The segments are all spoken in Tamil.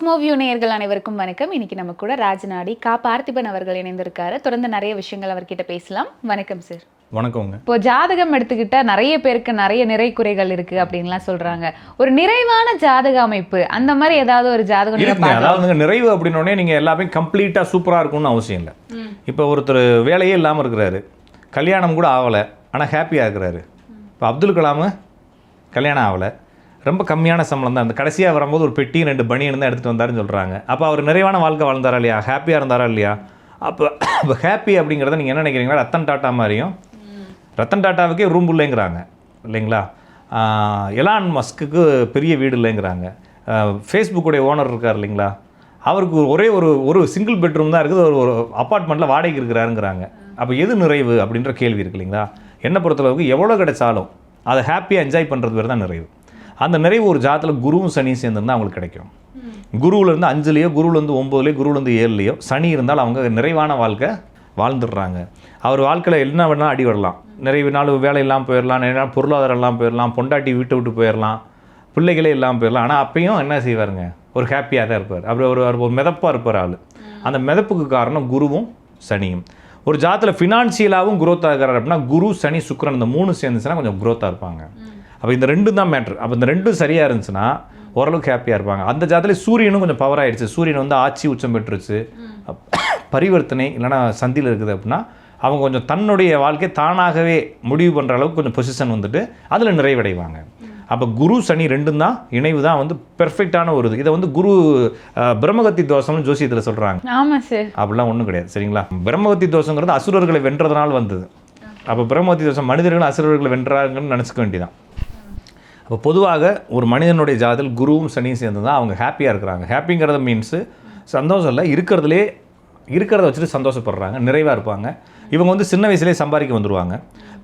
காஸ்மோ வியூ நேயர்கள் அனைவருக்கும் வணக்கம். இன்னைக்கு நம்ம கூட ராஜநாடி கா. பார்த்திபன் அவர்கள் இணைந்திருக்காரு. தொடர்ந்து நிறைய விஷயங்கள் அவர்கிட்ட பேசலாம். வணக்கம் சார் வணக்கங்க. இப்போ ஜாதகம் எடுத்துக்கிட்டா நிறைய பேருக்கு நிறைய நிறை குறைகள் இருக்கு அப்படின்லாம் சொல்றாங்க. ஒரு நிறைவான ஜாதக அமைப்பு அந்த மாதிரி ஏதாவது ஒரு ஜாதகம் நீங்க அதாவது நிறைவு அப்படின்னோடனே நீங்கள் எல்லாமே கம்ப்ளீட்டாக சூப்பராக இருக்கும்னு அவசியம் இல்லை. இப்போ ஒருத்தர் வேலையே இல்லாமல் இருக்கிறாரு. கல்யாணம் கூட ஆகலை ஆனால் ஹாப்பியாக இருக்கிறாரு. இப்போ அப்துல் கலாம் கல்யாணம் ஆகலை. ரொம்ப கம்மியான சம்பளம் தான். அந்த கடைசியாக வரும்போது ஒரு பெட்டி ரெண்டு பனியன் தான் எடுத்துகிட்டு வந்தாருன்னு சொல்கிறாங்க அப்போ அவர் நிறைவான வாழ்க்கை வாழ்ந்தாரா இல்லையா? ஹாப்பியாக இருந்தாரா இல்லையா? அப்போ இப்போ ஹாப்பி அப்படிங்கிறத நீங்கள் என்ன நினைக்கிறீங்களா? ரத்தன் டாட்டா மாதிரியும் ரத்தன் டாட்டாவுக்கே ரூம் இல்லைங்கிறாங்க. இல்லைங்களா? எலான் மஸ்க்குக்கு பெரிய வீடு இல்லைங்கிறாங்க. ஃபேஸ்புக்குடைய ஓனர் இருக்கார் இல்லைங்களா? அவருக்கு ஒரே ஒரு ஒரு சிங்கிள் பெட்ரூம் தான் இருக்குது. ஒரு ஒரு அப்பார்ட்மெண்ட்டில் வாடகைக்கு இருக்கிறாருங்கிறாங்க. அப்போ எது நிறைவு அப்படின்ற கேள்வி இருக்கு இல்லைங்களா? என்னை பொறுத்தளவுக்கு எவ்வளோ கிடைச்சாலும் அதை ஹாப்பியாக என்ஜாய் பண்ணுறது பேர் தான் நிறைவு. அந்த நிறைவு ஒரு ஜாதத்தில் குருவும் சனியும் சேர்ந்துருந்தா அவங்களுக்கு கிடைக்கும். குருவிலேருந்து அஞ்சுலேயோ குருவிலேருந்து ஒம்போதுலேயோ குருவிலேருந்து ஏழுலையோ சனி இருந்தால் அவங்க நிறைவான வாழ்க்கை வாழ்ந்துடுறாங்க. அவர் வாழ்க்கையில் என்ன வேணாலும் அடி வரலாம். நிறைய நாள் வேலை இல்லாமல் போயிடலாம் நிறைய நாள் பொருளாதாரம் இல்லாமல் போயிடலாம் பொண்டாட்டி வீட்டை விட்டு போயிடலாம் பிள்ளைகளே இல்லாமல் போயிடலாம் ஆனால் அப்பயும் என்ன செய்வாருங்க? ஒரு ஹாப்பியாக தான் இருப்பார். அப்படி ஒரு ஒரு மிதப்பாக இருப்பார் ஆள். அந்த மிதப்புக்கு காரணம் குருவும் சனியும். ஒரு ஜாத்தில் ஃபினான்ஷியலாகவும் குரோத்தாக ஆகிறார் அப்படின்னா குரு சனி சுக்ரன் இந்த மூணு சேர்ந்துச்சுன்னா கொஞ்சம் குரோத்தாக இருப்பாங்க. அப்போ இந்த ரெண்டும் தான் மேட்ரு அப்போ இந்த ரெண்டும் சரியாக இருந்துச்சுன்னா ஓரளவுக்கு ஹாப்பியாக இருப்பாங்க. அந்த ஜாதத்தில் சூரியனும் கொஞ்சம் பவர் ஆயிடுச்சு. சூரியன் வந்து ஆட்சி உச்சம் பெற்றுருச்சு. பரிவர்த்தனை இல்லைன்னா சந்தியில் இருக்குது அப்படின்னா அவங்க கொஞ்சம் தன்னுடைய வாழ்க்கை தானாகவே முடிவு பண்ணுற அளவுக்கு கொஞ்சம் பொசிஷன் வந்துட்டு அதில் நிறைவடைவாங்க. அப்போ குரு சனி ரெண்டும் தான் இணைவு தான் வந்து பெர்ஃபெக்டான ஒரு இது. இதை வந்து குரு பிரம்மகத்தி தோஷம்னு ஜோசியத்தில் சொல்கிறாங்க ஆமா சார் அப்படிலாம் ஒன்றும் கிடையாது. சரிங்களா? பிரம்மகத்தி தோஷங்கிறது அசுரர்களை வென்றதனால் வந்தது. அப்போ பிரம்மகத்தி தோஷம் மனிதர்கள் அசுரர்களை வென்றாங்கன்னு நினச்சிக்க வேண்டியதான் இப்போ பொதுவாக ஒரு மனிதனுடைய ஜாதத்தில் குருவும் சனியும் சேர்ந்து தான் அவங்க ஹாப்பியாக இருக்கிறாங்க. ஹாப்பிங்கிறது மீன்ஸு சந்தோஷம் இல்லை இருக்கிறதுலே இருக்கிறத வச்சுட்டு சந்தோஷப்படுறாங்க நிறைவாக இருப்பாங்க. இவங்க வந்து சின்ன வயசுலேயே சம்பாதிக்க வந்துருவாங்க.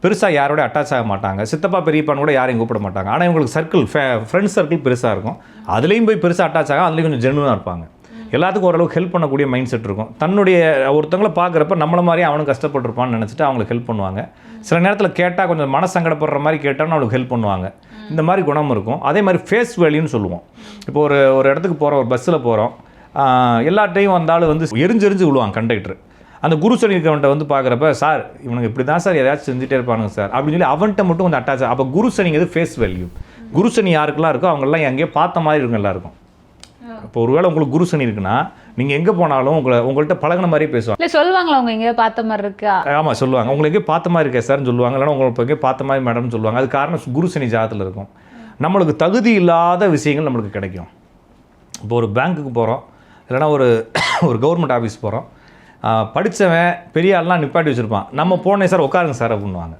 பெருசாக யாரோட அட்டாச் ஆக மாட்டாங்க. சித்தப்பா பெரியப்பான்னு கூட யாரையும் கூப்பிட மாட்டாங்க. ஆனால் இவங்களுக்கு சர்க்கிள் ஃப்ரெண்ட்ஸ் சர்க்கிள் பெருசாக இருக்கும். அதுலேயும் போய் பெருசாக அட்டாச் ஆகும் அதுலேயும் கொஞ்சம் ஜென்வனாக இருப்பாங்க. எல்லாத்துக்கும் ஓரளவுக்கு ஹெல்ப் பண்ணக்கூடிய மைண்ட் செட் இருக்கும். தன்னுடைய ஒருத்தவங்கள பார்க்குறப்ப நம்மள மாதிரி அவனும் கஷ்டப்பட்டிருப்பான்னு நினச்சிட்டு அவங்களுக்கு ஹெல்ப் பண்ணுவாங்க. சில நேரத்தில் கேட்டால் கொஞ்சம் மன சங்கடப்படுற மாதிரி கேட்டாலும் அவளுக்கு ஹெல்ப் பண்ணுவாங்க. இந்த மாதிரி குணம் இருக்கும். அதே மாதிரி ஃபேஸ் வேல்யூன்னு சொல்லுவோம். இப்போ ஒரு ஒரு இடத்துக்கு போகிறோம் ஒரு பஸ்ஸில் போகிறோம் எல்லாட்டையும் வந்தாலும் வந்து எரிஞ்செரிஞ்சு விழுவாங்க கண்டக்டர் அந்த குரு சனி இருக்கவன்ட்ட வந்து பார்க்குறப்ப சார் இவனுக்கு இப்படி தான் சார் எதாச்சும் செஞ்சுட்டே இருப்பானுங்க சார். அப்படின்னு சொல்லி அவன்கிட்ட மட்டும் கொஞ்சம் அட்டாச் அப்போ குரு சனிங்கிறது ஃபேஸ் வேல்யூ குரு சனி யாருக்கெல்லாம் இருக்கோ அவங்கெல்லாம் எங்கேயோ பார்த்த மாதிரி இருக்கும் எல்லாருக்கும். இப்போ ஒருவேளை உங்களுக்கு குரு சனி இருக்குன்னா நீங்கள் எங்கே போனாலும் உங்களை உங்கள்கிட்ட பழகுன மாதிரியே பேசுவாங்க. இல்ல சொல்லுவாங்களா அவங்க எங்கேயோ பார்த்த மாதிரி இருக்கா? ஆமாம் சொல்லுவாங்க. உங்களுக்கு பார்த்த மாதிரி இருக்கே சார்னு சொல்லுவாங்க. இல்லைன்னா உங்களுக்கு எங்கேயோ பார்த்த மாதிரி மேடம்னு சொல்லுவாங்க. அது காரணம் குரு சனி ஜாதத்தில் இருக்கும். நம்மளுக்கு தகுதி இல்லாத விஷயங்கள் நம்மளுக்கு கிடைக்கும். இப்போ ஒரு பேங்க்குக்கு போகிறோம் இல்லைன்னா ஒரு ஒரு கவர்மெண்ட் ஆஃபீஸ் போகிறோம் படித்தவன் பெரிய ஆள்லாம் நிப்பாட்டி வச்சுருப்பான். நம்ம போனே சார் உட்காருங்க சார் அப்படின்னுவாங்க.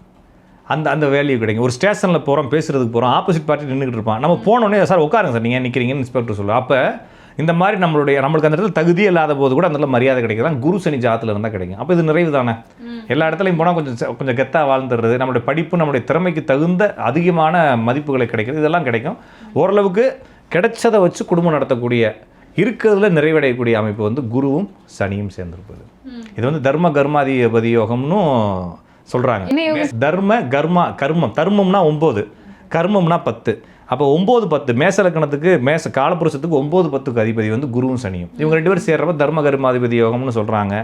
அந்த அந்த வேல்யூ கிடைக்கும். ஒரு ஸ்டேஷனில் போகிறோம் பேசுறதுக்கு போகிறோம் ஆப்போசிட் பார்ட்டி நின்றுக்கிட்டு இருப்பான். நம்ம போனோடனே சார் உட்காருங்க சார் நீங்கள் நிற்கிறீங்கன்னு இன்ஸ்பெக்டர் சொல்லுவார். அப்போ இந்த மாதிரி நம்மளுடைய நம்மளுக்கு அந்த இடத்துல தகுதியே இல்லாத போது கூட அந்த மரியாதை கிடைக்கலாம் குரு சனி ஜாத்தில் இருந்தால் கிடைக்கும். அப்போ இது நிறைவு தானே? எல்லா இடத்துலையும் போனால் கொஞ்சம் கொஞ்சம் கெத்தாக வாழ்ந்துடுறது நம்மளுடைய படிப்பு நம்மளுடைய திறமைக்கு தகுந்த அதிகமான மதிப்புகளை கிடைக்கிறது இதெல்லாம் கிடைக்கும். ஓரளவுக்கு கிடைச்சதை வச்சு குடும்பம் நடத்தக்கூடிய இருக்கிறதுல நிறைவடையக்கூடிய அமைப்பு வந்து குருவும் சனியும் சேர்ந்திருப்பது. இது வந்து தர்ம கர்மாதிபதி யோகம்னு சொல்கிறாங்க என்ன தர்ம கர்மா கர்மம். தர்மம்னா ஒம்பது. கர்மம்னா பத்து. அப்போ ஒம்பது பத்து. மேச லக்கணத்துக்கு மேச காலப்புருஷத்துக்கு ஒம்பது பத்துக்கு அதிபதி வந்து குருவும் சனியும். இவங்க ரெண்டு பேரும் சேர்றப்ப தர்ம கர்மாதிபதி யோகம்னு சொல்கிறாங்க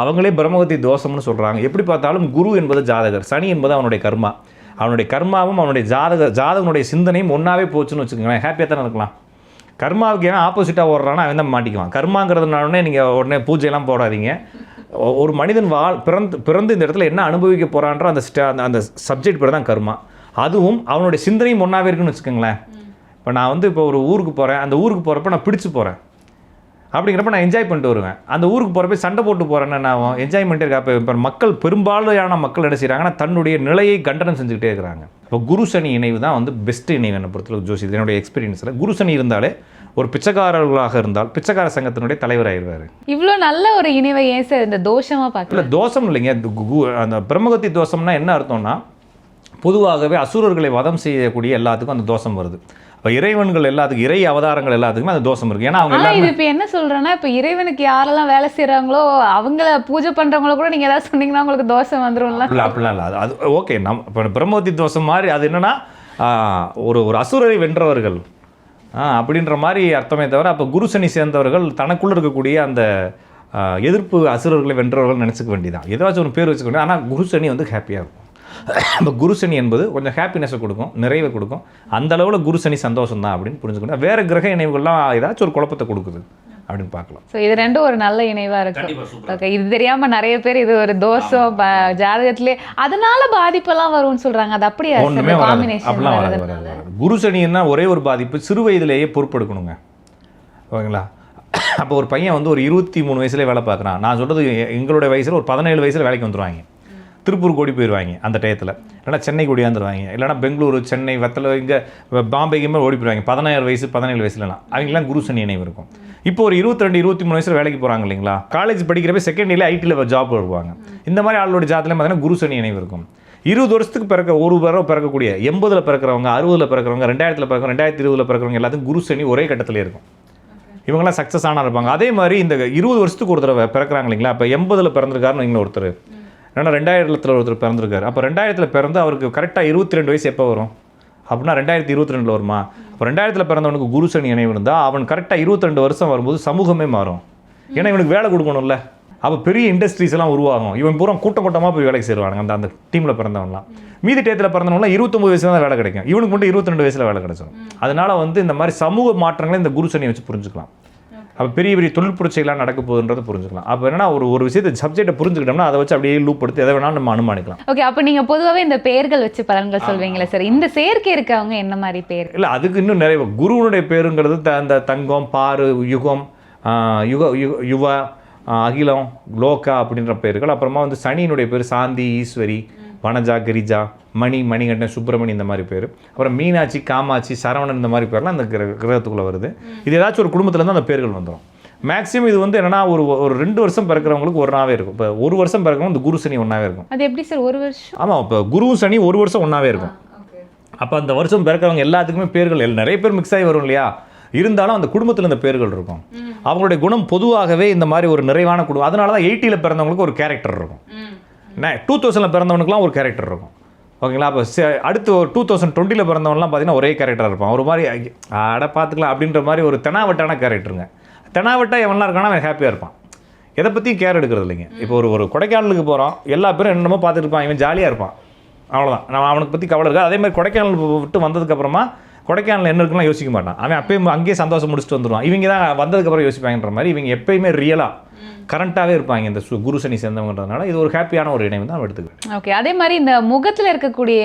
அவங்களே பிரம்மகத்தி தோஷம்னு சொல்கிறாங்க எப்படி பார்த்தாலும் குரு என்பது ஜாதகர். சனி என்பது அவனுடைய கர்மா. அவனுடைய கர்மாவும் அவனுடைய ஜாதக ஜாதகனுடைய சிந்தனையும் ஒன்றாவே போச்சுன்னு வச்சுக்கோங்களேன். ஹாப்பியாக தானே இருக்கலாம். கர்மாவுக்கு ஏன் ஆப்போசிட்டாக ஓடுறான்னா அவன் தான் மாட்டிக்குவான். கர்மாங்கிறதுனாலே நீங்கள் உடனே பூஜையெல்லாம் போடாதீங்க. ஒரு மனிதன் வாழ் பிறந்து பிறந்து இந்த இடத்துல என்ன அனுபவிக்க போகிறான்ற அந்த ஸ்ட அந்த அந்த சப்ஜெக்ட் பேர் தான் கர்மா. அதுவும் அவனுடைய சிந்தனையும் ஒன்றாவே இருக்குன்னு வச்சுக்கோங்களேன். இப்போ நான் வந்து இப்போ ஒரு ஊருக்கு போகிறேன் அந்த ஊருக்கு போகிறப்ப நான் பிடிச்சி போகிறேன் அப்படிங்கிறப்ப நான் என்ஜாய் பண்ணிட்டு வருவேன். அந்த ஊருக்கு போகிறப்ப சண்டை போட்டு போகிறேன்னு நான் என்ஜாய்மெண்ட்டே இருக்கா இப்போ இப்போ மக்கள் பெரும்பாலான மக்கள் என்ன செய்கிறாங்கன்னா தன்னுடைய நிலையை கண்டனம் செஞ்சுக்கிட்டே இருக்கிறாங்க. இப்போ குரு சனி இணைவு தான் வந்து பெஸ்ட் இணைவு என்னை பொறுத்தளவு ஜோசி இது என்னுடைய எக்ஸ்பீரியன்ஸில் குரு சனி இருந்தாலே ஒரு பிச்சைக்காரர்களாக இருந்தால் பிச்சைக்கார சங்கத்தினுடைய தலைவர் ஆயிடுவார் இவ்ளோ நல்ல ஒரு இணைவை ஏன் சார் இந்த தோஷமா இல்லை பார்க்கல தோஷம் இல்லைங்க. அந்த பிரம்மகத்தி தோஷம்னா என்ன அர்த்தம்னா பொதுவாகவே அசுரர்களை வதம் செய்யக்கூடிய எல்லாத்துக்கும் அந்த தோஷம் வருது. இப்போ இறைவன்கள் எல்லாத்துக்கும் இறை அவதாரங்கள் எல்லாத்துக்குமே அந்த தோஷம் இருக்குது ஏன்னா அவங்க இப்ப என்ன சொல்றேன்னா இப்ப இறைவனுக்கு யாரெல்லாம் வேலை செய்றாங்களோ அவங்கள பூஜை பண்றவங்கள கூட நீங்க ஏதாவது சொன்னீங்கன்னா உங்களுக்கு தோஷம் வந்துரும்ல. அப்படிலாம் அப்படிலாம் இல்லை. அது ஓகே நம் இப்போ பிரம்மவதி தோஷம் மாதிரி அது என்னன்னா ஒரு ஒரு அசுரரை வென்றவர்கள் அப்படின்ற மாதிரி அர்த்தமே தவிர அப்போ குரு சனி சேர்ந்தவர்கள் தனக்குள்ளே இருக்கக்கூடிய அந்த எதிர்ப்பு அசுரர்களை வென்றவர்கள் நினச்சிக்க வேண்டியதான் ஏதாச்சும் ஒரு பேர் வச்சுக்க வேண்டியது ஆனால் குரு சனி வந்து ஹாப்பியாக இருக்கும். இப்போ குரு சனி என்பது கொஞ்சம் ஹாப்பினஸை கொடுக்கும் நிறைவை கொடுக்கும். அந்த அளவில் குரு சனி சந்தோஷம் தான் அப்படின்னு புரிஞ்சுக்கணும். வேறு கிரக இணைவுகள்லாம் ஏதாச்சும் ஒரு குழப்பத்தை கொடுக்குது. அப்படின்னு பார்க்கலாம். ஸோ இது ரெண்டும் ஒரு நல்ல இணைவா இருக்கும். ஓகே இது தெரியாம நிறைய பேர் இது ஒரு தோஷம் ப- ஜாதகத்திலே அதனால பாதிப்பெல்லாம் வரும்னு சொல்றாங்க. அது அப்படியா ஒன்றுமே அப்படிலாம் வராது. வராது குரு சனின்னா ஒரே ஒரு பாதிப்பு சிறு வயதிலேயே பொறுப்பெடுக்கணுங்க ஓகேங்களா? அப்போ ஒரு பையன் வந்து ஒரு இருபத்தி மூணு வயசுலேயே வேலை பார்க்குறான். நான் சொல்கிறது எங்களுடைய வயசில் ஒரு பதினேழு வயசில் வேலைக்கு வந்துருவாங்க. திருப்பூர் கோடி போயிடுவாங்க அந்த டயத்தில். இல்லைனா சென்னை ஓடியாந்துருவாங்க இல்லைனா பெங்களூரு சென்னை வெத்தலை இங்கே பாம்பேக்குமே ஓடி போயிடுவாங்க பதினாறு வயசு பதினேழு வயசுலலாம். அவங்களாம் குரு சனி நினைவு இருக்கும். இப்போ ஒரு இருபத்தி ரெண்டு இருபத்தி மூணு வயசில் வேலைக்கு போகிறாங்க இல்லைங்களா? காலேஜ் படிக்கிறப்ப செகண்ட் இயர்ல ஐடியில் ஜாப் வருவாங்க. இந்த மாதிரி ஆளோட ஜாதத்துலேயும் பார்த்தீங்கன்னா குரு சனி நினைவு இருக்கும். இருபது வருஷத்துக்கு பிறக்க ஒரு தடவை பிறக்கக்கூடிய எண்பதில் பிறக்கிறவங்க அறுபதில் பிறக்கிறவங்க ரெண்டாயிரத்தில் பிறக்கிறவங்க ரெண்டாயிரத்தி இருபதில் பிறக்கிறவங்க எல்லாத்துக்கும் குரு சனி ஒரே கட்டத்தில் இருக்கும். இவங்கெல்லாம் சக்ஸஸ் ஆனால் இருப்பாங்க. அதே மாதிரி இந்த இருபது வருஷத்துக்கு ஒரு தடவை பிறக்கிறாங்க இல்லைங்களா? இப்போ எண்பதில் பிறந்திருக்காருன்னு இங்கே ஒருத்தர். ஏன்னா ரெண்டாயிரத்தில் ஒருத்தர் பிறந்திருக்காரு. அப்போ ரெண்டாயிரத்தில் பிறந்து அவருக்கு கரெக்டாக இருபத்தி ரெண்டு வயசு எப்போ வரும்? அப்படின்னா ரெண்டாயிரத்தி இருபத்தி ரெண்டில் வருமா? இப்போ ரெண்டாயிரத்தில் பிறந்தவனுக்கு குரு சனி நினைவு இருந்தால் அவன் கரெக்டாக இருபத்தி ரெண்டு வருஷம் வரும்போது சமூகமே மாறும். ஏன்னா இவனுக்கு வேலை கொடுக்கணும்ல. அப்போ பெரிய இண்டஸ்ட்ரீஸ் எல்லாம் உருவாகும். இவன் பூரா கூட்டம் கூட்டமாக போய் வேலைக்கு சேருவானுங்க. அந்த அந்த டீமில் பிறந்தவன்லாம். மீதி டயத்தில் பிறந்தவங்களாம் இருபத்தொம்பது வயசுல தான் வேலை கிடைக்கும். இவனுக்கு மட்டும் இருபத்தி ரெண்டு வயசில் வேலை கிடைச்சிடும் அதனால வந்து இந்த மாதிரி சமூக மாற்றங்களை இந்த குரு சனியை வச்சு புரிஞ்சுக்கலாம். அப்போ பெரிய பெரிய தொழில் புரட்சிகளாக நடக்க போகுதுன்றதை புரிஞ்சுக்கலாம். அப்போ என்னன்னா ஒரு ஒரு விஷயத்தை சப்ஜெக்டை புரிஞ்சுக்கிட்டோம்னா அதை வச்சு அப்படியே லூப் எடுத்து எதை வேணாலும் நம்ம அனுமானிக்கலாம். ஓகே அப்ப நீங்க பொதுவாவே இந்த பெயர்கள் வச்சு பலன்கள் சொல்வீங்களா சார். இந்த சேர்க்கை இருக்கவங்க என்ன மாதிரி பேர்? இல்லை அதுக்கு இன்னும் நிறைய குருவனுடைய பேருங்கிறது த அந்த தங்கம் பாரு யுகம் யுக யுவ அகிலம் லோகா அப்படின்ற பேர்கள். அப்புறமா வந்து சனியினுடைய பேர் சாந்தி ஈஸ்வரி வனஜா கிரிஜா மணி மணிகண்டன் சுப்பிரமணி இந்த மாதிரி பேர். அப்புறம் மீனாட்சி காமாட்சி சரவணன் இந்த மாதிரி பேர்லாம் அந்த கிர கிரகத்துக்குள்ளே வருது. இது ஏதாச்சும் ஒரு குடும்பத்துல இருந்து அந்த பேர்கள் வந்துடும் மேக்ஸிமம் இது வந்து என்னன்னா ஒரு ஒரு ரெண்டு வருஷம் பிறக்கிறவங்களுக்கு ஒன்றாவே இருக்கும். இப்போ ஒரு வருஷம் பிறக்கிறவங்க இந்த குரு சனி ஒன்றாவே இருக்கும். அது எப்படி சார் ஒரு வருஷம்? ஆமாம் இப்போ குரு சனி ஒரு வருஷம் ஒன்றாவே இருக்கும். அப்போ அந்த வருஷம் பிறக்கிறவங்க எல்லாத்துக்குமே பேர்கள் நிறைய பேர் மிக்ஸ் ஆகி வரும் இல்லையா? இருந்தாலும் அந்த குடும்பத்தில் இந்த பேர்கள் இருக்கும். அவங்களுடைய குணம் பொதுவாகவே இந்த மாதிரி ஒரு நிறைவான குடும்பம். அதனால தான் எயிட்டியில் பிறந்தவங்களுக்கு ஒரு கேரக்டர் இருக்கும். என்ன? டூ தௌசண்டில் பிறந்தவனுக்குலாம் ஒரு கேரக்டர் இருக்கும். ஓகேங்களா அப்போ அடுத்து ஒரு டூ தௌசண்ட் டுவெண்ட்டியில் பிறந்தவன்லாம் பார்த்தீங்கன்னா ஒரே கேரக்டர் இருப்பான். ஒரு மாதிரி அட பார்த்துக்கலாம் அப்படின்ற மாதிரி ஒரு தெனாவட்டான கேரக்டருங்க தெனாவட்டா எவன்லாம் இருக்கானா அவன் ஹாப்பியாக இருப்பான். எதை பற்றியும் கேர் எடுக்கிறது இல்லைங்க. இப்போ ஒரு ஒரு கொடைக்கானலுக்கு போகிறோம் எல்லா பேரும் என்னமோ பார்த்துட்டு இருப்பான். இவன் ஜாலியாக இருப்பான். அவ்வளோதான் நம்ம அவனுக்கு பற்றி கவலை இருக்கா அதே மாதிரி கொடைக்கானல் விட்டு வந்ததுக்கப்புறமா கொடைக்கானல் என்ன இருக்குலாம் யோசிக்க மாட்டான். அவன் அப்பயும் அங்கேயே சந்தோஷம் முடிச்சுட்டு வந்துடுவான் இவங்க தான் வந்ததுக்கப்புறம் யோசிப்பாங்கன்ற மாதிரி இவங்க எப்பயுமே ரியலாக கரண்ட்டாகவே இருப்பாங்க இந்த சு- குரு சனி சேர்ந்தவங்கன்றதுனால இது ஒரு ஹாப்பியான ஒரு இணைவு தான் எடுத்துக்கிறேன் ஓகே அதே மாதிரி இந்த முகத்துல இருக்கக்கூடிய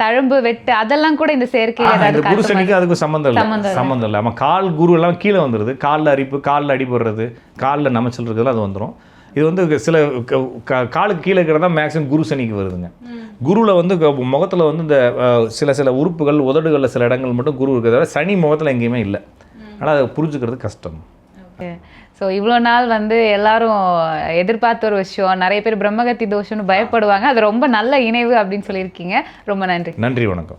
தழும்பு வெட்டு அதெல்லாம் கூட இந்த ஏதாவது குரு? சனிக்கு அதுக்கு சம்மந்தம் இல்லை. சம்மந்தம் இல்ல. அவன் கால் குரு எல்லாம் கீழே வந்துடுது காலில் அரிப்பு காலில் அடிபடுறது காலில் நமைச்சல் இருக்கிறது அது வந்துடும் இது வந்து சில காலுக்கு கீழே இருக்கிறதா மேக்ஸிமம் குரு சனிக்கு வருதுங்க. குருவில் வந்து முகத்தில் வந்து இந்த சில சில உறுப்புகள் உதடுகளில் சில இடங்கள் மட்டும் குரு இருக்கிறத விட சனி முகத்தில் எங்கேயுமே இல்லை. ஆனால் அதை புரிஞ்சுக்கிறது கஷ்டம். ஸோ இவ்வளோ நாள் வந்து எல்லாரும் எதிர்பார்த்த ஒரு விஷயம் நிறைய பேர் பிரம்மகத்தி தோஷம்னு பயப்படுவாங்க. அது ரொம்ப நல்ல இணைவு அப்படின்னு சொல்லியிருக்கீங்க. ரொம்ப நன்றி. நன்றி வணக்கம்.